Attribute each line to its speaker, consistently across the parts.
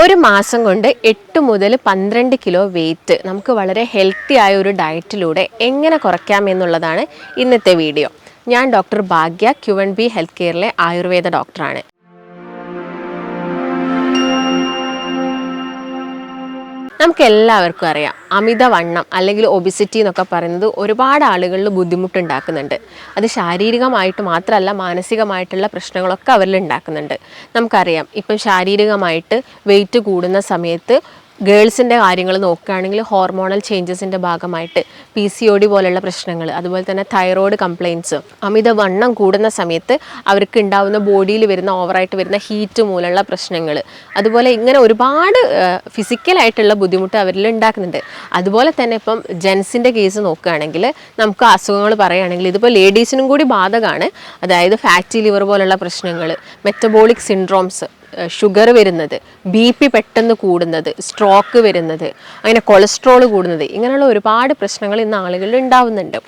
Speaker 1: ഒരു മാസം കൊണ്ട് എട്ട് മുതൽ പന്ത്രണ്ട് കിലോ വെയിറ്റ് നമുക്ക് വളരെ ഹെൽത്തി ആയ ഒരു ഡയറ്റിലൂടെ എങ്ങനെ കുറയ്ക്കാം എന്നുള്ളതാണ് ഇന്നത്തെ വീഡിയോ ഞാൻ doctor Bhagya Q N B health കെയറിലെ Ayurveda ഡോക്ടറാണ് നമുക്ക് എല്ലാവർക്കും അറിയാം. അമിതവണ്ണം അല്ലെങ്കിൽ ഒബിസിറ്റി എന്നൊക്കെ പറയുന്നത് ഒരുപാട് ആളുകളിൽ ബുദ്ധിമുട്ടുണ്ടാക്കുന്നുണ്ട്. അത് ശാരീരികമായിട്ട് മാത്രമല്ല മാനസികമായിട്ടുള്ള പ്രശ്നങ്ങളൊക്കെ അവരിൽ ഉണ്ടാക്കുന്നുണ്ട്. നമുക്കറിയാം. ഇപ്പം ശാരീരികമായിട്ട് വെയിറ്റ് കൂടുന്ന സമയത്ത് ഗേൾസിന്റെ കാര്യങ്ങൾ നോക്കുകയാണെങ്കിൽ ഹോർമോണൽ ചേഞ്ചസിന്റെ ഭാഗമായിട്ട് പി സി ഒ ഡി പോലെയുള്ള പ്രശ്നങ്ങൾ അതുപോലെ തന്നെ തൈറോയ്ഡ് കംപ്ലയിൻസ് അമിത വണ്ണം കൂടുന്ന സമയത്ത് അവർക്ക് ഉണ്ടാവുന്ന ബോഡിയിൽ വരുന്ന ഓവറായിട്ട് വരുന്ന ഹീറ്റ് മൂലമുള്ള പ്രശ്നങ്ങൾ. അതുപോലെ ഇങ്ങനെ ഒരുപാട് ഫിസിക്കലായിട്ടുള്ള ബുദ്ധിമുട്ട് അവരിൽ ഉണ്ടാക്കുന്നുണ്ട്. അതുപോലെ തന്നെ ഇപ്പം ജെൻസിന്റെ കേസ് നോക്കുകയാണെങ്കിൽ നമുക്ക് അസുഖങ്ങൾ പറയുകയാണെങ്കിൽ ഇതിപ്പോൾ ലേഡീസിനും കൂടി ബാധകമാണ്. അതായത് ഫാറ്റി ലിവർ പോലുള്ള പ്രശ്നങ്ങൾ മെറ്റബോളിക് സിൻഡ്രോംസ് ഷുഗർ വരുന്നത് ബി പി പെട്ടെന്ന് കൂടുന്നത് സ്ട്രോക്ക് വരുന്നത് അങ്ങനെ കൊളസ്ട്രോൾ കൂടുന്നത് ഇങ്ങനെയുള്ള ഒരുപാട് പ്രശ്നങ്ങൾ ഇന്ന് ആളുകളിൽ ഉണ്ടാവുന്നുണ്ട്.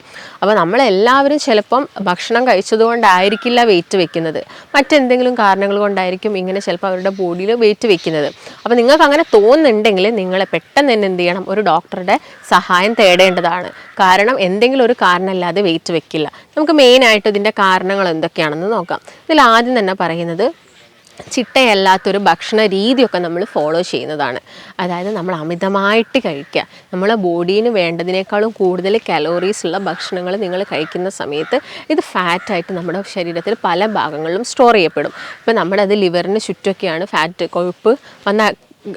Speaker 1: അപ്പോൾ നമ്മളെല്ലാവരും ചിലപ്പം ഭക്ഷണം കഴിച്ചതുകൊണ്ടായിരിക്കില്ല വെയിറ്റ് വെക്കുന്നത്. മറ്റെന്തെങ്കിലും കാരണങ്ങൾ കൊണ്ടായിരിക്കും ഇങ്ങനെ ചിലപ്പോൾ അവരുടെ ബോഡിയിൽ വെയിറ്റ് വെക്കുന്നത്. അപ്പോൾ നിങ്ങൾക്ക് അങ്ങനെ തോന്നുന്നുണ്ടെങ്കിൽ നിങ്ങൾ പെട്ടെന്ന് തന്നെ എന്ത് ചെയ്യണം? ഒരു ഡോക്ടറുടെ സഹായം തേടേണ്ടതാണ്. കാരണം എന്തെങ്കിലും ഒരു കാരണമില്ലാതെ വെയിറ്റ് വെക്കില്ല. നമുക്ക് മെയിനായിട്ട് ഇതിന്റെ കാരണങ്ങൾ എന്തൊക്കെയാണെന്ന് നോക്കാം. ഇതിൽ ആദ്യം തന്നെ പറയുന്നത് ചിട്ടയല്ലാത്തൊരു ഭക്ഷണ രീതിയൊക്കെ നമ്മൾ ഫോളോ ചെയ്യുന്നതാണ്. അതായത് നമ്മൾ അമിതമായിട്ട് കഴിക്കുക. നമ്മളെ ബോഡീന് വേണ്ടതിനേക്കാളും കൂടുതൽ കലോറീസ് ഉള്ള ഭക്ഷണങ്ങൾ നിങ്ങൾ കഴിക്കുന്ന സമയത്ത് ഇത് ഫാറ്റായിട്ട് നമ്മുടെ ശരീരത്തിൽ പല ഭാഗങ്ങളിലും സ്റ്റോർ ചെയ്യപ്പെടും. ഇപ്പം നമ്മളത് ലിവറിന് ചുറ്റൊക്കെയാണ് ഫാറ്റ് കൊഴുപ്പ് വന്ന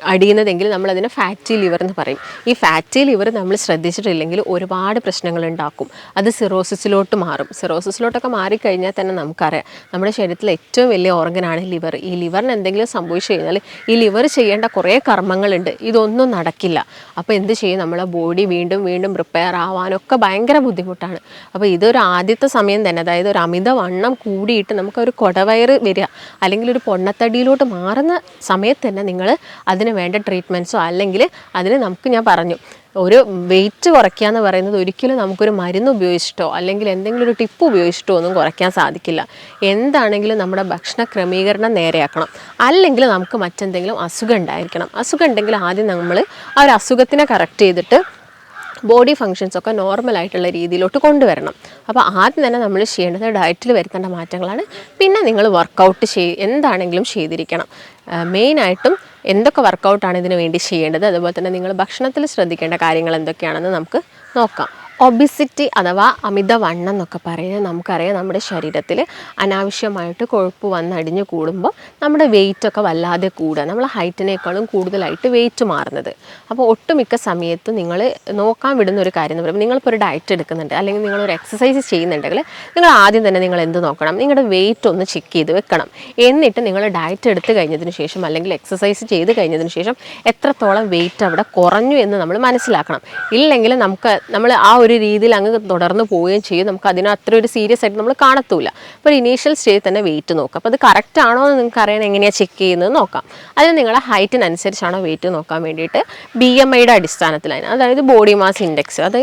Speaker 1: അടിയുന്നതെങ്കിൽ നമ്മളതിനെ ഫാറ്റി ലിവർ എന്ന് പറയും. ഈ ഫാറ്റി ലിവർ നമ്മൾ ശ്രദ്ധിച്ചിട്ടില്ലെങ്കിൽ ഒരുപാട് പ്രശ്നങ്ങൾ ഉണ്ടാക്കും. അത് സിറോസിസിലോട്ട് മാറും. സിറോസിസിലോട്ടൊക്കെ മാറിക്കഴിഞ്ഞാൽ തന്നെ നമുക്കറിയാം. നമ്മുടെ ശരീരത്തിലെ ഏറ്റവും വലിയ ഓർഗനാണ് ലിവർ ഈ ലിവറിന് എന്തെങ്കിലും സംഭവിച്ചു കഴിഞ്ഞാൽ ഈ ലിവർ ചെയ്യേണ്ട കുറേ കർമ്മങ്ങളുണ്ട്. ഇതൊന്നും നടക്കില്ല. അപ്പോൾ എന്ത് ചെയ്യും? നമ്മളെ ബോഡി വീണ്ടും വീണ്ടും പ്രിപ്പയർ ആവാനൊക്കെ ഭയങ്കര ബുദ്ധിമുട്ടാണ്. അപ്പോൾ ഇതൊരു ആദ്യത്തെ സമയം തന്നെ. അതായത് ഒരു അമിതവണ്ണം കൂടിയിട്ട് നമുക്കൊരു കൊടവയറ് വരിക. അല്ലെങ്കിൽ ഒരു പൊണ്ണത്തടിയിലോട്ട് മാറുന്ന സമയത്ത് തന്നെ നിങ്ങൾ അതിന് വേണ്ട ട്രീറ്റ്മെന്റ്സോ അല്ലെങ്കിൽ അതിന് നമുക്ക് ഞാൻ പറഞ്ഞു. ഒരു വെയിറ്റ് കുറയ്ക്കുക എന്ന് പറയുന്നത് ഒരിക്കലും നമുക്കൊരു മരുന്ന് ഉപയോഗിച്ചിട്ടോ അല്ലെങ്കിൽ എന്തെങ്കിലും ഒരു ടിപ്പ് ഉപയോഗിച്ചിട്ടോ ഒന്നും കുറയ്ക്കാൻ സാധിക്കില്ല. എന്താണെങ്കിലും നമ്മുടെ ഭക്ഷണ ക്രമീകരണം നേരെയാക്കണം. അല്ലെങ്കിൽ നമുക്ക് മറ്റെന്തെങ്കിലും അസുഖം ഉണ്ടായിരിക്കണം. അസുഖം ഉണ്ടെങ്കിൽ ആദ്യം നമ്മൾ ആ ഒരു അസുഖത്തിനെ കറക്റ്റ് ചെയ്തിട്ട് ബോഡി ഫങ്ഷൻസ് ഒക്കെ നോർമൽ ആയിട്ടുള്ള രീതിയിലോട്ട് കൊണ്ടുവരണം. അപ്പോൾ ആദ്യം തന്നെ നമ്മൾ ചെയ്യേണ്ടത് ഡയറ്റിൽ വരുത്തേണ്ട മാറ്റങ്ങളാണ്. പിന്നെ നിങ്ങൾ വർക്കൗട്ട് ചെയ് എന്താണെങ്കിലും ചെയ്തിരിക്കണം. മെയിനായിട്ടും എന്തൊക്കെ വർക്കൗട്ടാണ് ഇതിന് വേണ്ടി ചെയ്യേണ്ടത്? അതുപോലെ തന്നെ നിങ്ങൾ ഭക്ഷണത്തിൽ ശ്രദ്ധിക്കേണ്ട കാര്യങ്ങൾ എന്തൊക്കെയാണെന്ന് നമുക്ക് നോക്കാം. ഒബിസിറ്റി അഥവാ അമിതവണ്ണം എന്നൊക്കെ പറയുന്നത് നമുക്കറിയാം നമ്മുടെ ശരീരത്തിൽ അനാവശ്യമായിട്ട് കൊഴുപ്പ് വന്നടിഞ്ഞ് കൂടുമ്പോൾ നമ്മുടെ വെയിറ്റ് ഒക്കെ വല്ലാതെ കൂടുക. നമ്മൾ ഹൈറ്റിനേക്കാളും കൂടുതലായിട്ട് വെയിറ്റ് മാറുന്നത്. അപ്പോൾ ഒട്ടുമിക്ക സമയത്ത് നിങ്ങൾ നോക്കാൻ വിടുന്ന ഒരു കാര്യം എന്ന് പറയുമ്പോൾ നിങ്ങളിപ്പോൾ ഒരു ഡയറ്റ് എടുക്കുന്നുണ്ട് അല്ലെങ്കിൽ നിങ്ങളൊരു എക്സസൈസ് ചെയ്യുന്നുണ്ടെങ്കിൽ നിങ്ങൾ ആദ്യം തന്നെ നിങ്ങൾ എന്ത് നോക്കണം? നിങ്ങളുടെ വെയിറ്റ് ഒന്ന് ചെക്ക് ചെയ്ത് വെക്കണം. എന്നിട്ട് നിങ്ങൾ ഡയറ്റ് എടുത്തു കഴിഞ്ഞതിന് ശേഷം അല്ലെങ്കിൽ എക്സസൈസ് ചെയ്ത് കഴിഞ്ഞതിന് ശേഷം എത്രത്തോളം വെയിറ്റ് അവിടെ കുറഞ്ഞു എന്ന് നമ്മൾ മനസ്സിലാക്കണം. ഇല്ലെങ്കിൽ നമുക്ക് നമ്മൾ ആ ഒരു രീതിയിൽ അങ്ങ് തുടർന്ന് പോവുകയും ചെയ്യും. നമുക്ക് അതിന് അത്ര ഒരു സീരിയസ് ആയിട്ട് നമ്മൾ കാണത്തൂല. അപ്പോൾ ഇനീഷ്യൽ സ്റ്റേജിൽ തന്നെ വെയിറ്റ് നോക്കാം. അപ്പോൾ അത് കറക്റ്റ് ആണോ എന്ന് നിങ്ങൾക്ക് അറിയാൻ എങ്ങനെയാണ് ചെക്ക് ചെയ്യുന്നത് നോക്കാം. അതിന് നിങ്ങളുടെ ഹൈറ്റിനനുസരിച്ചാണോ വെയിറ്റ് നോക്കാൻ വേണ്ടിയിട്ട് ബി എം ഐയുടെ അടിസ്ഥാനത്തിലാണ് അതായത് ബോഡി മാസ് ഇൻഡെക്സ് അത്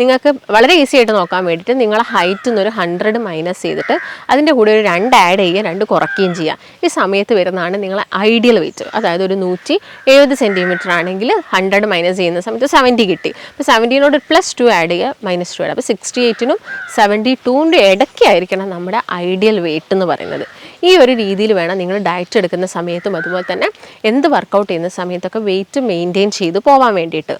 Speaker 1: നിങ്ങൾക്ക് വളരെ ഈസി ആയിട്ട് നോക്കാൻ വേണ്ടിയിട്ട് നിങ്ങളുടെ ഹൈറ്റിൽ നിന്നൊരു ഹൺഡ്രഡ് മൈനസ് ചെയ്തിട്ട് അതിന്റെ കൂടെ ഒരു രണ്ട് ആഡ് ചെയ്യുക രണ്ട് കുറയ്ക്കുകയും ചെയ്യുക. ഈ സമയത്ത് വരുന്നതാണ് നിങ്ങളെ ഐഡിയൽ വെയിറ്റ് അതായത് ഒരു നൂറ്റി എഴുപത് സെന്റിമീറ്റർ ആണെങ്കിൽ ഹൺഡ്രഡ് മൈനസ് ചെയ്യുന്ന സമയത്ത് സെവന്റി കിട്ടി. അപ്പോൾ സെവന്റീനോട് പ്ലസ് ടു ആഡ് ചെയ്യുക. മൈനസ് ടു അപ്പോൾ സിക്സ്റ്റി എയ്റ്റിനും സെവന്റി ടൂവിന്റെ ഇടയ്ക്കായിരിക്കണം നമ്മുടെ ഐഡിയൽ വെയിറ്റ് എന്ന് പറയുന്നത്. ഈ ഒരു രീതിയിൽ വേണം നിങ്ങൾ ഡയറ്റ് എടുക്കുന്ന സമയത്തും അതുപോലെ തന്നെ എന്ത് വർക്കൗട്ട് ചെയ്യുന്ന സമയത്തൊക്കെ വെയിറ്റ് മെയിന്റെയിൻ ചെയ്ത് പോകാൻ വേണ്ടിയിട്ട്.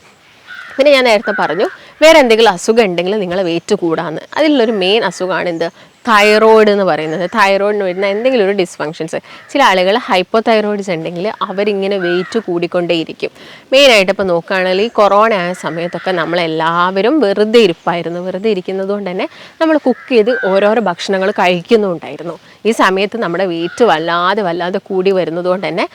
Speaker 1: പിന്നെ ഞാൻ നേരത്തെ പറഞ്ഞു വേറെ എന്തെങ്കിലും അസുഖം ഉണ്ടെങ്കിൽ നിങ്ങൾ വെയിറ്റ് കൂടാന്ന്. അതിലുള്ളൊരു മെയിൻ അസുഖമാണ് എന്ത്? തൈറോയിഡ് എന്ന് പറയുന്നത്. തൈറോയിഡിന് വരുന്ന എന്തെങ്കിലും ഒരു ഡിസ്ഫങ്ഷൻസ് ചില ആളുകൾ ഹൈപ്പോ തൈറോയിഡ്സ് ഉണ്ടെങ്കിൽ അവരിങ്ങനെ വെയിറ്റ് കൂടിക്കൊണ്ടേയിരിക്കും. മെയിനായിട്ട് ഇപ്പോൾ നോക്കുകയാണെങ്കിൽ ഈ കൊറോണ ആയ സമയത്തൊക്കെ നമ്മളെല്ലാവരും വെറുതെ ഇരിപ്പായിരുന്നു. വെറുതെ ഇരിക്കുന്നത് കൊണ്ട് തന്നെ നമ്മൾ കുക്ക് ചെയ്ത് ഓരോരോ ഭക്ഷണങ്ങൾ കഴിക്കുന്നുണ്ടായിരുന്നു. ഈ സമയത്ത് നമ്മുടെ വെയിറ്റ് വല്ലാതെ വല്ലാതെ കൂടി വരുന്നത് കൊണ്ട് തന്നെ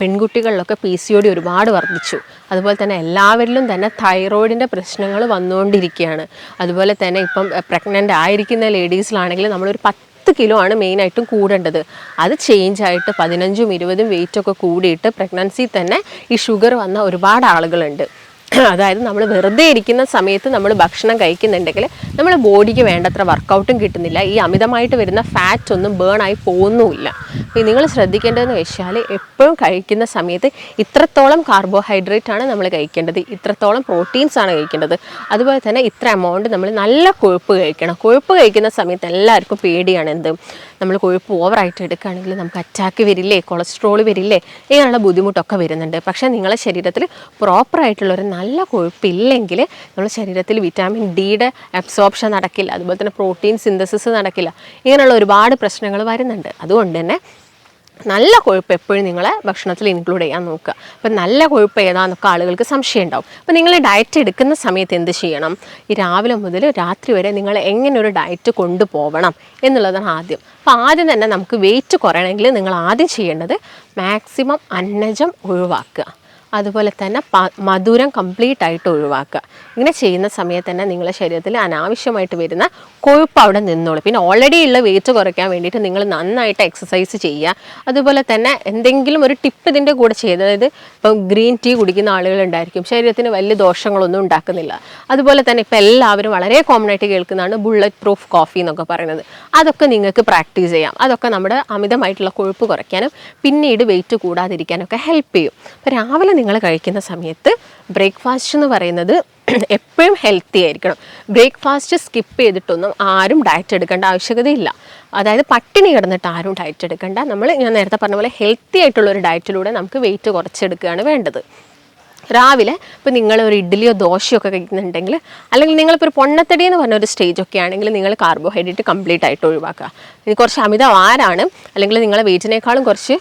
Speaker 1: പെൺകുട്ടികളിലൊക്കെ പി സി ഒ ഡി ഒരുപാട് വർദ്ധിച്ചു. അതുപോലെ തന്നെ എല്ലാവരിലും തന്നെ തൈറോയിഡിന്റെ പ്രശ്നങ്ങൾ വന്നുകൊണ്ടിരിക്കുകയാണ്. അതുപോലെ തന്നെ ഇപ്പം പ്രഗ്നന്റ് ആയിരിക്കുന്ന ലേഡീസിലാണെങ്കിൽ നമ്മളൊരു പത്ത് കിലോ ആണ് മെയിനായിട്ടും കൂടേണ്ടത്. അത് ചേഞ്ച് ആയിട്ട് പതിനഞ്ചും ഇരുപതും വെയിറ്റൊക്കെ കൂടിയിട്ട് പ്രഗ്നൻസി തന്നെ ഈ ഷുഗർ വന്ന ഒരുപാട് ആളുകളുണ്ട്. അതായത് നമ്മൾ വെറുതെ ഇരിക്കുന്ന സമയത്ത് നമ്മൾ ഭക്ഷണം കഴിക്കുന്നുണ്ടെങ്കിൽ നമ്മൾ ബോഡിക്ക് വേണ്ടത്ര വർക്കൗട്ടും കിട്ടുന്നില്ല. ഈ അമിതമായിട്ട് വരുന്ന ഫാറ്റ് ഒന്നും ബേൺ ആയി പോകുന്നുമില്ല. അപ്പോൾ നിങ്ങൾ ശ്രദ്ധിക്കേണ്ടതെന്ന് വെച്ചാൽ എപ്പോഴും കഴിക്കുന്ന സമയത്ത് ഇത്രത്തോളം കാർബോഹൈഡ്രേറ്റ് ആണ് നമ്മൾ കഴിക്കേണ്ടത്. ഇത്രത്തോളം പ്രോട്ടീൻസ് ആണ് കഴിക്കേണ്ടത്. അതുപോലെ തന്നെ ഇത്ര എമൗണ്ട് നമ്മൾ നല്ല കൊഴുപ്പ് കഴിക്കണം. കൊഴുപ്പ് കഴിക്കുന്ന സമയത്ത് എല്ലാവർക്കും പേടിയാണ് എന്ത്? നമ്മൾ കൊഴുപ്പ് ഓവറായിട്ട് എടുക്കുകയാണെങ്കിൽ നമുക്ക് അറ്റാക്ക് വരില്ലേ കൊളസ്ട്രോൾ വരില്ലേ ഇങ്ങനെയുള്ള ബുദ്ധിമുട്ടൊക്കെ വരുന്നുണ്ട്. പക്ഷേ നിങ്ങളെ ശരീരത്തിൽ പ്രോപ്പറായിട്ടുള്ള ഒരു നല്ല കൊഴുപ്പില്ലെങ്കിൽ നമ്മുടെ ശരീരത്തിൽ വിറ്റാമിൻ ഡിയുടെ അബ്സോർപ്ഷൻ നടക്കില്ല. അതുപോലെ തന്നെ പ്രോട്ടീൻ സിന്തസിസ് നടക്കില്ല. ഇങ്ങനെയുള്ള ഒരുപാട് പ്രശ്നങ്ങൾ വരുന്നുണ്ട്. അതുകൊണ്ട് തന്നെ നല്ല കൊഴുപ്പ് എപ്പോഴും നിങ്ങളെ ഭക്ഷണത്തിൽ ഇൻക്ലൂഡ് ചെയ്യാൻ നോക്കുക. അപ്പം നല്ല കൊഴുപ്പ് ഏതാന്നൊക്കെ ആളുകൾക്ക് സംശയം ഉണ്ടാവും അപ്പം നിങ്ങൾ ഡയറ്റ് എടുക്കുന്ന സമയത്ത് എന്ത് ചെയ്യണം? ഈ രാവിലെ മുതൽ രാത്രി വരെ നിങ്ങൾ എങ്ങനെ ഒരു ഡയറ്റ് കൊണ്ടുപോകണം എന്നുള്ളതാണ് ആദ്യം. അപ്പോൾ ആദ്യം തന്നെ നമുക്ക് വെയിറ്റ് കുറയണമെങ്കിൽ നിങ്ങൾ ആദ്യം ചെയ്യേണ്ടത് മാക്സിമം അന്നജം ഒഴിവാക്കുക. അതുപോലെ തന്നെ മധുരം കംപ്ലീറ്റ് ആയിട്ട് ഒഴിവാക്കുക. ഇങ്ങനെ ചെയ്യുന്ന സമയത്ത് തന്നെ നിങ്ങളുടെ ശരീരത്തിൽ അനാവശ്യമായിട്ട് വരുന്ന കൊഴുപ്പ് അവിടെ നിന്നോളൂ. പിന്നെ ഓൾറെഡി ഉള്ള വെയിറ്റ് കുറയ്ക്കാൻ വേണ്ടിയിട്ട് നിങ്ങൾ നന്നായിട്ട് എക്സസൈസ് ചെയ്യുക. അതുപോലെ തന്നെ എന്തെങ്കിലും ഒരു ടിപ്പ് ഇതിന്റെ കൂടെ ചെയ്യുക അതായത് ഇപ്പം ഗ്രീൻ ടീ കുടിക്കുന്ന ആളുകളുണ്ടായിരിക്കും. ശരീരത്തിന് വലിയ ദോഷങ്ങളൊന്നും ഉണ്ടാക്കുന്നില്ല. അതുപോലെ തന്നെ ഇപ്പം എല്ലാവരും വളരെ കോമൺ ആയിട്ട് കേൾക്കുന്നതാണ് ബുള്ളറ്റ് പ്രൂഫ് കോഫി എന്നൊക്കെ പറയുന്നത്. അതൊക്കെ നിങ്ങൾക്ക് പ്രാക്ടീസ് ചെയ്യാം. അതൊക്കെ നമ്മുടെ അമിതമായിട്ടുള്ള കൊഴുപ്പ് കുറയ്ക്കാനും പിന്നീട് വെയിറ്റ് കൂടാതിരിക്കാനൊക്കെ ഹെൽപ്പ് ചെയ്യും. അപ്പോൾ രാവിലെ നിങ്ങൾ കഴിക്കുന്ന സമയത്ത് ബ്രേക്ക്ഫാസ്റ്റ് എന്ന് പറയുന്നത് എപ്പോഴും ഹെൽത്തി ആയിരിക്കണം. ബ്രേക്ക്ഫാസ്റ്റ് സ്കിപ്പ് ചെയ്തിട്ടൊന്നും ആരും ഡയറ്റ് എടുക്കേണ്ട ആവശ്യകതയില്ല അതായത് പട്ടിണി കിടന്നിട്ട് ആരും ഡയറ്റ് എടുക്കേണ്ട. നമ്മൾ ഞാൻ നേരത്തെ പറഞ്ഞ പോലെ ഹെൽത്തി ആയിട്ടുള്ള ഒരു ഡയറ്റിലൂടെ നമുക്ക് വെയിറ്റ് കുറച്ചെടുക്കുകയാണ് വേണ്ടത്. രാവിലെ ഇപ്പോൾ നിങ്ങൾ ഒരു ഇഡ്ഡലിയോ ദോശയോ ഒക്കെ കഴിക്കുന്നുണ്ടെങ്കിൽ അല്ലെങ്കിൽ നിങ്ങളിപ്പോൾ ഒരു പൊണ്ണത്തടി എന്ന് പറഞ്ഞ ഒരു സ്റ്റേജ് ഒക്കെ ആണെങ്കിൽ നിങ്ങൾ കാർബോഹൈഡ്രേറ്റ് കംപ്ലീറ്റ് ആയിട്ട് ഒഴിവാക്കുക. ഇനി കുറച്ച് അമിതവാരാണ് അല്ലെങ്കിൽ നിങ്ങളെ വെയിറ്റിനേക്കാളും കുറച്ച്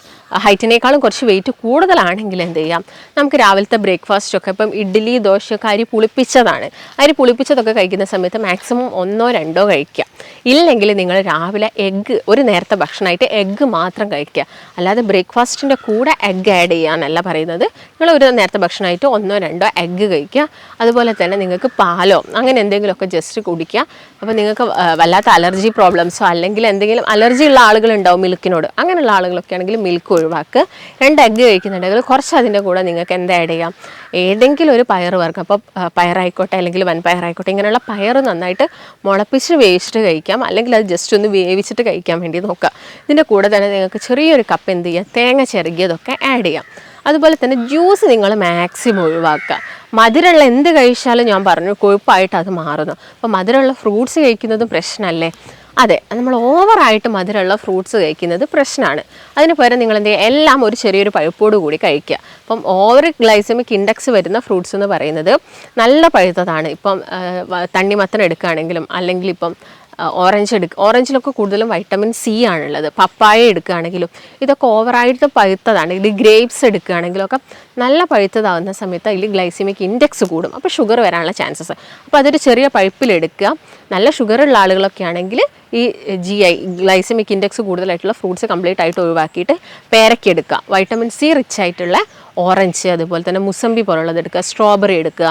Speaker 1: ഹൈറ്റിനേക്കാളും കുറച്ച് വെയിറ്റ് കൂടുതലാണെങ്കിൽ എന്ത് ചെയ്യാം? നമുക്ക് രാവിലത്തെ ബ്രേക്ക്ഫാസ്റ്റ് ഒക്കെ ഇപ്പം ഇഡ്ഡലി ദോശയൊക്കെ അരി പുളിപ്പിച്ചതാണ്. അരി പുളിപ്പിച്ചതൊക്കെ കഴിക്കുന്ന സമയത്ത് മാക്സിമം ഒന്നോ രണ്ടോ കഴിക്കുക ഇല്ലെങ്കിൽ നിങ്ങൾ രാവിലെ എഗ്ഗ് ഒരു നേരത്തെ ഭക്ഷണമായിട്ട് എഗ്ഗ് മാത്രം കഴിക്കുക. അല്ലാതെ ബ്രേക്ക്ഫാസ്റ്റിന്റെ കൂടെ എഗ്ഗ് ആഡ് ചെയ്യാനല്ല പറയുന്നത്. നിങ്ങൾ ഒരു നേരത്തെ ഭക്ഷണമായിട്ട് ഒന്നോ രണ്ടോ എഗ്ഗ് കഴിക്കുക. അതുപോലെ തന്നെ നിങ്ങൾക്ക് പാലോ അങ്ങനെ എന്തെങ്കിലുമൊക്കെ ജസ്റ്റ് കുടിക്കുക. അപ്പോൾ നിങ്ങൾക്ക് വല്ലാത്ത അലർജി പ്രോബ്ലംസോ അല്ലെങ്കിൽ എന്തെങ്കിലും അലർജി ഉള്ള ആളുകൾ ആളുകളുണ്ടാവും മിൽക്കിനോട് അങ്ങനെയുള്ള ആളുകളൊക്കെ ആണെങ്കിൽ മിൽക്ക് ഒഴിവാക്കുക. രണ്ട് എഗ്ഗ് കഴിക്കുന്നുണ്ടെങ്കിൽ കുറച്ച് അതിന്റെ കൂടെ നിങ്ങൾക്ക് എന്താ ആഡ് ചെയ്യാം? ഏതെങ്കിലും ഒരു പയർ വർഗം അപ്പോൾ പയറായിക്കോട്ടെ അല്ലെങ്കിൽ വൻപയറായിക്കോട്ടെ ഇങ്ങനെയുള്ള പയർ നന്നായിട്ട് മുളപ്പിച്ച് വേവിച്ചിട്ട് കഴിക്കാം. അല്ലെങ്കിൽ അത് ജസ്റ്റ് ഒന്ന് വേവിച്ചിട്ട് കഴിക്കാൻ വേണ്ടി നോക്കുക ഇതിന്റെ കൂടെ തന്നെ നിങ്ങൾക്ക് ചെറിയൊരു കപ്പ് എന്ത് ചെയ്യാം? തേങ്ങ ചിരകിയതൊക്കെ ആഡ് ചെയ്യാം. അതുപോലെ തന്നെ ജ്യൂസ് നിങ്ങൾ മാക്സിമം ഒഴിവാക്കുക. മധുരമുള്ള എന്ത് കഴിച്ചാലും ഞാൻ പറഞ്ഞു കൊഴുപ്പായിട്ട് അത് മാറുന്നു. അപ്പോൾ മധുരമുള്ള ഫ്രൂട്ട്സ് കഴിക്കുന്നതും പ്രശ്നമല്ലേ? അതെ നമ്മൾ ഓവറായിട്ട് മധുരമുള്ള ഫ്രൂട്ട്സ് കഴിക്കുന്നത് പ്രശ്നമാണ്. അതിന് പകരം നിങ്ങൾ എന്ത് ചെയ്യുക? എല്ലാം ഒരു ചെറിയൊരു പഴുപ്പോട് കൂടി കഴിക്കുക. അപ്പം ഓവർ ഗ്ലൈസമിക് ഇൻഡെക്സ് വരുന്ന ഫ്രൂട്ട്സ് എന്ന് പറയുന്നത് നല്ല പഴുത്തതാണ്. ഇപ്പം തണ്ണിമത്തൻ എടുക്കുകയാണെങ്കിലും അല്ലെങ്കിൽ ഇപ്പം ഓറഞ്ച് എടുക്കുക ഓറഞ്ചിലൊക്കെ കൂടുതലും വൈറ്റമിൻ സി ആണുള്ളത്. പപ്പായ എടുക്കുകയാണെങ്കിലും ഇതൊക്കെ ഓവറായിട്ട് പഴുത്തതാണ്. ഇതിൽ ഗ്രേപ്സ് എടുക്കുകയാണെങ്കിലും ഒക്കെ നല്ല പഴുത്തതാവുന്ന സമയത്ത് അതിൽ ഗ്ലൈസിമിക് ഇൻഡെക്സ് കൂടും. അപ്പോൾ ഷുഗർ വരാനുള്ള ചാൻസസ് അപ്പോൾ അതൊരു ചെറിയ പഴുപ്പിലെടുക്കുക. നല്ല ഷുഗർ ഉള്ള ആളുകളൊക്കെ ആണെങ്കിൽ ഈ ജി ഐ ഗ്ലൈസമിക് ഇൻഡെക്സ് കൂടുതലായിട്ടുള്ള ഫ്രൂട്ട്സ് കംപ്ലീറ്റ് ആയിട്ട് ഒഴിവാക്കിയിട്ട് പേരയ്ക്ക് എടുക്കുക. വൈറ്റമിൻ സി റിച്ച് ആയിട്ടുള്ള ഓറഞ്ച് അതുപോലെ തന്നെ മുസമ്പി പോലുള്ളത് എടുക്കുക. സ്ട്രോബെറി എടുക്കുക.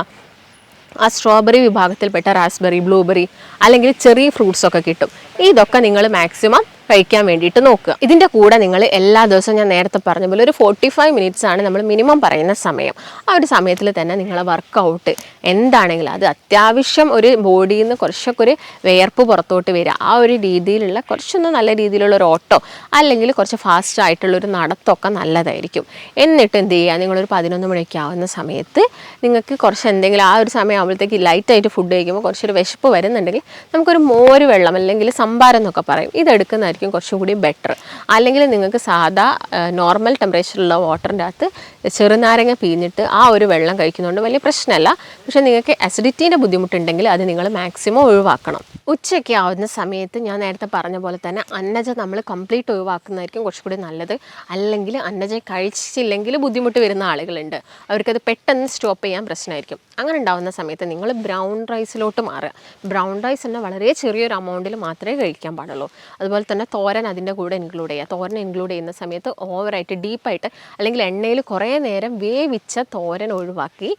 Speaker 1: ആ സ്ട്രോബെറി വിഭാഗത്തിൽപ്പെട്ട റാസ്ബെറി ബ്ലൂബെറി അല്ലെങ്കിൽ ചെറിയ ഫ്രൂട്ട്സ് ഒക്കെ കിട്ടും. ഇതൊക്കെ നിങ്ങൾ മാക്സിമം കഴിക്കാൻ വേണ്ടിയിട്ട് നോക്കുക. ഇതിന്റെ കൂടെ നിങ്ങൾ എല്ലാ ദിവസവും ഞാൻ നേരത്തെ പറഞ്ഞ പോലെ ഒരു ഫോർട്ടി ഫൈവ് മിനിറ്റ്സ് ആണ് നമ്മൾ മിനിമം പറയുന്ന സമയം. ആ ഒരു സമയത്തിൽ തന്നെ നിങ്ങളെ വർക്കൗട്ട് എന്താണെങ്കിലും അത് അത്യാവശ്യം ഒരു ബോഡിയിൽ നിന്ന് കുറച്ചൊക്കെ ഒരു വിയർപ്പ് പുറത്തോട്ട് വരിക. ആ ഒരു രീതിയിലുള്ള കുറച്ചൊന്ന് നല്ല രീതിയിലുള്ള ഒരു ഓട്ടോ അല്ലെങ്കിൽ കുറച്ച് ഫാസ്റ്റ് ആയിട്ടുള്ളൊരു നടത്തമൊക്കെ നല്ലതായിരിക്കും. എന്നിട്ട് എന്ത് ചെയ്യുക? നിങ്ങളൊരു പതിനൊന്ന് മണിയൊക്കെ ആവുന്ന സമയത്ത് നിങ്ങൾക്ക് കുറച്ച് എന്തെങ്കിലും ആ ഒരു സമയം ആകുമ്പോഴത്തേക്ക് ലൈറ്റായിട്ട് ഫുഡ് കഴിക്കുമ്പോൾ കുറച്ചൊരു വിശപ്പ് വരുന്നുണ്ടെങ്കിൽ നമുക്കൊരു മോര് വെള്ളം അല്ലെങ്കിൽ സംഭാരം എന്നൊക്കെ പറയും. ഇതെടുക്കുന്നതായിരിക്കും. കുറച്ചും കൂടി ബെറ്റർ അല്ലെങ്കിൽ നിങ്ങൾക്ക് സാധാ നോർമൽ ടെമ്പറേച്ചറിലുള്ള വാട്ടറിന്റെ അകത്ത് ചെറുനാരങ്ങ പിഴിഞ്ഞിട്ട് ആ ഒരു വെള്ളം കഴിക്കുന്നതുകൊണ്ട് വലിയ പ്രശ്നമല്ല. പക്ഷേ നിങ്ങൾക്ക് അസിഡിറ്റീന്റെ ബുദ്ധിമുട്ടുണ്ടെങ്കിൽ അത് നിങ്ങൾ മാക്സിമം ഒഴിവാക്കണം. ഉച്ചയ്ക്ക് ആവുന്ന സമയത്ത് ഞാൻ നേരത്തെ പറഞ്ഞ പോലെ തന്നെ അന്നജ നമ്മൾ കംപ്ലീറ്റ് ഒഴിവാക്കുന്നതായിരിക്കും കുറച്ചുകൂടി നല്ലത്. അല്ലെങ്കിൽ അന്നജ കഴിച്ചില്ലെങ്കിൽ ബുദ്ധിമുട്ട് വരുന്ന ആളുകളുണ്ട്. അവർക്കത് പെട്ടെന്ന് സ്റ്റോപ്പ് ചെയ്യാൻ പ്രശ്നമായിരിക്കും. അങ്ങനെ ഉണ്ടാകുന്ന സമയത്ത് നിങ്ങൾ ബ്രൗൺ റൈസിലോട്ട് മാറുക. ബ്രൗൺ റൈസ് തന്നെ വളരെ ചെറിയൊരു എമൗണ്ടിൽ മാത്രമേ കഴിക്കാൻ പാടുള്ളൂ. അതുപോലെ തന്നെ തോരൻ അതിന്റെ കൂടെ ഇൻക്ലൂഡ് ചെയ്യുക. തോരൻ ഇൻക്ലൂഡ് ചെയ്യുന്ന സമയത്ത് ഓവറായിട്ട് ഡീപ്പായിട്ട് അല്ലെങ്കിൽ എണ്ണയിൽ കുറേ നേരം വേവിച്ച തോരൻ ഒഴിവാക്കി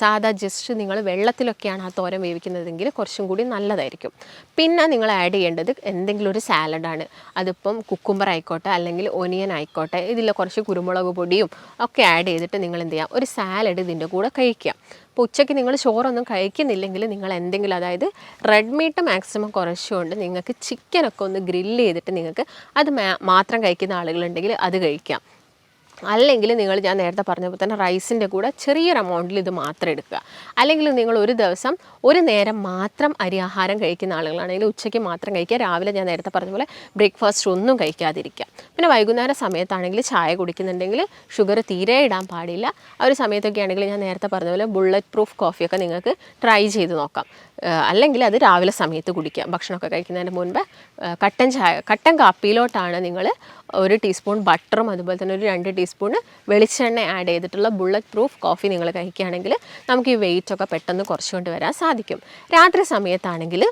Speaker 1: സാധാ ജസ്റ്റ് നിങ്ങൾ വെള്ളത്തിലൊക്കെയാണ് ആ തോരൻ വേവിക്കുന്നതെങ്കിൽ കുറച്ചും കൂടി നല്ലതായിരിക്കും. പിന്നെ നിങ്ങൾ ആഡ് ചെയ്യേണ്ടത് എന്തെങ്കിലും ഒരു സാലഡാണ് അതിപ്പം കുക്കുംബർ ആയിക്കോട്ടെ അല്ലെങ്കിൽ ഒനിയൻ ആയിക്കോട്ടെ ഇതിൽ കുറച്ച് കുരുമുളക് പൊടിയും ഒക്കെ ആഡ് ചെയ്തിട്ട് നിങ്ങൾ എന്ത് ചെയ്യുക ഒരു സാലഡ് ഇതിന്റെ കൂടെ കഴിക്കുക. അപ്പോൾ ഉച്ചയ്ക്ക് നിങ്ങൾ ചോറൊന്നും കഴിക്കുന്നില്ലെങ്കിൽ നിങ്ങൾ എന്തെങ്കിലും അതായത് റെഡ് മീറ്റ് മാക്സിമം കുറച്ചുകൊണ്ട് നിങ്ങൾക്ക് ചിക്കനൊക്കെ ഒന്ന് ഗ്രില്ല് ചെയ്തിട്ട് നിങ്ങൾക്ക് അത് മാത്രം കഴിക്കുന്ന ആളുകളുണ്ടെങ്കിൽ അത് കഴിക്കാം. അല്ലെങ്കിൽ നിങ്ങൾ ഞാൻ നേരത്തെ പറഞ്ഞപ്പോൾ തന്നെ റൈസിന്റെ കൂടെ ചെറിയൊരു എമൗണ്ടിൽ ഇത് മാത്രം എടുക്കുക. അല്ലെങ്കിൽ നിങ്ങൾ ഒരു ദിവസം ഒരു നേരം മാത്രം അരി ആഹാരം കഴിക്കുന്ന ആളുകളാണെങ്കിൽ ഉച്ചയ്ക്ക് മാത്രം കഴിക്കുക. രാവിലെ ഞാൻ നേരത്തെ പറഞ്ഞ പോലെ ബ്രേക്ക്ഫാസ്റ്റ് ഒന്നും കഴിക്കാതിരിക്കുക. പിന്നെ വൈകുന്നേര സമയത്താണെങ്കിൽ ചായ കുടിക്കുന്നുണ്ടെങ്കിൽ ഷുഗർ തീരെ ഇടാൻ പാടില്ല. ആ ഒരു സമയത്തൊക്കെ ആണെങ്കിൽ ഞാൻ നേരത്തെ പറഞ്ഞ പോലെ ബുള്ളറ്റ് പ്രൂഫ് കോഫിയൊക്കെ നിങ്ങൾക്ക് ട്രൈ ചെയ്ത് നോക്കാം. അല്ലെങ്കിൽ അത് രാവിലെ സമയത്ത് കുടിക്കുക ഭക്ഷണമൊക്കെ കഴിക്കുന്നതിന് മുൻപ് കട്ടൻ ചായ കട്ടൻ കാപ്പിയിലോട്ടാണ് നിങ്ങൾ ഒരു ടീസ്പൂൺ ബട്ടറും അതുപോലെ തന്നെ ഒരു രണ്ട് ടീസ്പൂൺ വെളിച്ചെണ്ണ ആഡ് ചെയ്തിട്ടുള്ള ബുള്ളറ്റ് പ്രൂഫ് കോഫി നിങ്ങൾ കഴിക്കുകയാണെങ്കിൽ നമുക്ക് ഈ വെയിറ്റൊക്കെ പെട്ടെന്ന് കുറച്ചുകൊണ്ട് വരാൻ സാധിക്കും. രാത്രി സമയത്താണെങ്കിൽ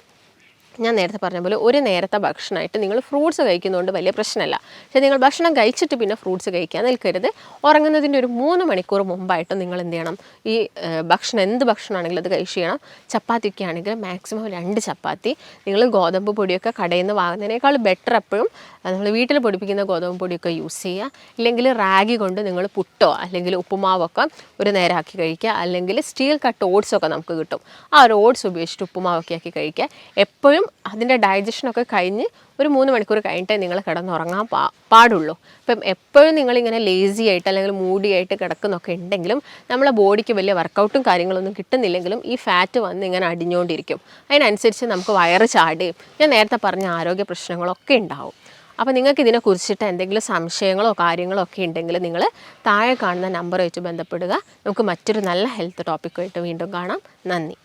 Speaker 1: ഞാൻ നേരത്തെ പറഞ്ഞ പോലെ ഒരു നേരത്തെ ഭക്ഷണമായിട്ട് നിങ്ങൾ ഫ്രൂട്ട്സ് കഴിക്കുന്നതുകൊണ്ട് വലിയ പ്രശ്നമല്ല. പക്ഷേ നിങ്ങൾ ഭക്ഷണം കഴിച്ചിട്ട് പിന്നെ ഫ്രൂട്ട്സ് കഴിക്കാൻ നിൽക്കരുത്. ഉറങ്ങുന്നതിന്റെ ഒരു മൂന്ന് മണിക്കൂർ മുമ്പായിട്ട് നിങ്ങൾ എന്ത് ചെയ്യണം? ഈ ഭക്ഷണം എന്ത് ഭക്ഷണമാണെങ്കിലും അത് കഴിച്ച് ചെയ്യണം. ചപ്പാത്തിയൊക്കെ ആണെങ്കിൽ മാക്സിമം രണ്ട് ചപ്പാത്തി. നിങ്ങൾ ഗോതമ്പ് പൊടിയൊക്കെ കടയിൽ നിന്ന് വാങ്ങുന്നതിനേക്കാൾ ബെറ്റർ എപ്പോഴും നമ്മൾ വീട്ടിൽ പൊടിപ്പിക്കുന്ന ഗോതമ്പ് പൊടിയൊക്കെ യൂസ് ചെയ്യുക. ഇല്ലെങ്കിൽ റാഗി കൊണ്ട് നിങ്ങൾ പുട്ടോ അല്ലെങ്കിൽ ഉപ്പുമാവൊക്കെ ഒരു നേരമാക്കി കഴിക്കുക. അല്ലെങ്കിൽ സ്റ്റീൽ കട്ട് ഓട്സൊക്കെ നമുക്ക് കിട്ടും. ആ ഒരു ഓട്സ് ഉപയോഗിച്ചിട്ട് ഉപ്പുമാവൊക്കെ ആക്കി കഴിക്കുക. എപ്പോഴും അതിന്റെ ഡൈജഷനൊക്കെ കഴിഞ്ഞ് ഒരു മൂന്ന് മണിക്കൂർ കഴിഞ്ഞിട്ടേ നിങ്ങൾ കിടന്നുറങ്ങാൻ പാ പാടുള്ളൂ. അപ്പം എപ്പോഴും നിങ്ങളിങ്ങനെ ലേസി ആയിട്ട് അല്ലെങ്കിൽ മൂഡി ആയിട്ട് കിടക്കുന്നൊക്കെ ഉണ്ടെങ്കിലും നമ്മളെ ബോഡിക്ക് വലിയ വർക്കൗട്ടും കാര്യങ്ങളൊന്നും കിട്ടുന്നില്ലെങ്കിലും ഈ ഫാറ്റ് വന്ന് ഇങ്ങനെ അടിഞ്ഞുകൊണ്ടിരിക്കും അതിനനുസരിച്ച് നമുക്ക് വയറ് ചാടുകയും ഞാൻ നേരത്തെ പറഞ്ഞ ആരോഗ്യ പ്രശ്നങ്ങളൊക്കെ ഉണ്ടാവും. അപ്പോൾ നിങ്ങൾക്ക് ഇതിനെ കുറിച്ചിട്ട് എന്തെങ്കിലും സംശയങ്ങളോ കാര്യങ്ങളോ ഒക്കെ ഉണ്ടെങ്കിൽ നിങ്ങൾ താഴെ കാണുന്ന നമ്പർ വെച്ച് ബന്ധപ്പെടുക. നമുക്ക് മറ്റൊരു നല്ല ഹെൽത്ത് ടോപ്പിക്കുമായിട്ട് വീണ്ടും കാണാം. നന്ദി.